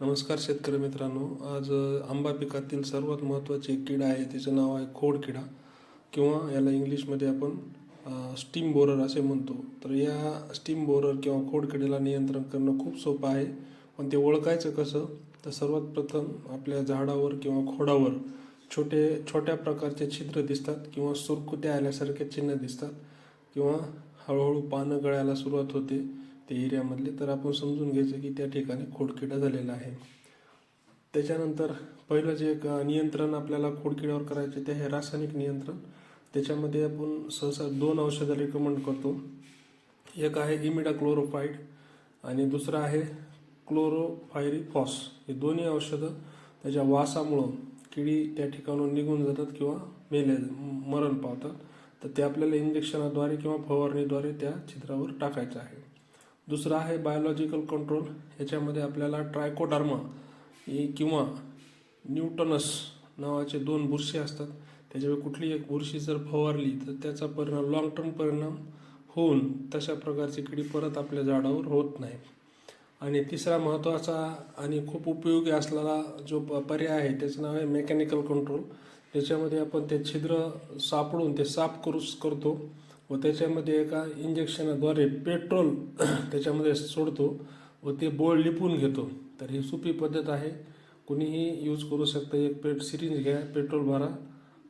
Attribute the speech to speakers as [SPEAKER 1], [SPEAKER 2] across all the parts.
[SPEAKER 1] नमस्कार शेतकरी मित्रांनो. आज आंबा पिकातील सर्वात महत्त्वाची एक कीड आहे तिचं नाव आहे खोडकिडा किंवा याला इंग्लिशमध्ये आपण स्टीम बोरर असे म्हणतो. तर या स्टीम बोरर किंवा खोडकिडीला नियंत्रण करणं खूप सोपं आहे. पण ते ओळखायचं कसं? तर सर्वात प्रथम आपल्या झाडावर किंवा खोडावर छोटे छोट्या प्रकारचे छिद्र दिसतात किंवा सुरकुत्या आल्यासारखे चिन्ह दिसतात किंवा हळूहळू पानं गळायला सुरुवात होते. ते एरियामधले तर आपण समजून घ्यायचं की त्या ठिकाणी खोडकिडा झालेला आहे. त्याच्यानंतर पहिलं जे एक नियंत्रण आपल्याला खोडकिड्यावर करायचे ते आहे रासायनिक नियंत्रण. त्याच्यामध्ये आपण सहसा दोन औषधं रिकमेंड करतो. एक आहे इमिडा क्लोरोफाईड आणि दुसरं आहे क्लोरोफायरिफॉस हे दोन्ही औषधं त्याच्या वासामुळं किडी त्या ठिकाणून निघून जातात किंवा मेले मरण पावतात. तर ते आपल्याला इंजेक्शनाद्वारे किंवा फवारणीद्वारे त्या छिद्रावर टाकायचं आहे. दुसरं आहे बायोलॉजिकल कंट्रोल ह्याच्यामध्ये आपल्याला ट्रायकोडर्मा किंवा न्यूटनस नावाचे दोन बुरशी असतात. त्याच्यावर कुठली एक बुरशी जर फवारली तर त्याचा परिणाम लॉंग टर्म परिणाम होऊन तशा प्रकारची किडी परत आपल्या झाडावर होत नाही. आणि तिसरा महत्त्वाचा आणि खूप उपयोगी असलेला जो प- पर्याय आहे त्याचं नाव आहे मेकॅनिकल कंट्रोल त्याच्यामध्ये आपण ते छिद्र सापडून ते साफ करू करतो व त्याच्यामध्ये एका इंजेक्शनाद्वारे पेट्रोल त्याच्यामध्ये सोडतो व ते बोळ लिपून घेतो. तर ही सोपी पद्धत आहे. कुणीही यूज करू शकतं. एक पेट सिरिंज घ्या पेट्रोल भरा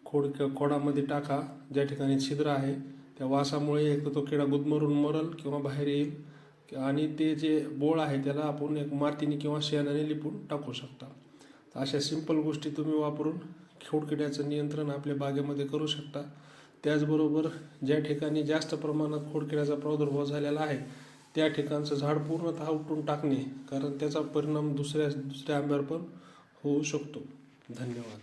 [SPEAKER 1] खोड खोडामध्ये टाका. ज्या ठिकाणी छिद्र आहे त्या वासामुळे एक तर तो किडा गुदमरून मरल किंवा बाहेर येईल. आणि ते जे बोळ आहे त्याला आपण एक मातीने किंवा शेणाने लिपून टाकू शकता. तर अशा सिंपल गोष्टी तुम्ही वापरून खोडकिड्याचं नियंत्रण आपल्या बागेमध्ये करू शकता. त्याचबरोबर ज्या ठिकाणी जास्त प्रमाणात खोडकिड्याचा प्रादुर्भाव झालेला आहे त्या ठिकाणचं झाड पूर्णतः उपटून टाकणे कारण त्याचा परिणाम दुसऱ्या दुसऱ्या आंब्यावर पण होऊ शकतो. धन्यवाद.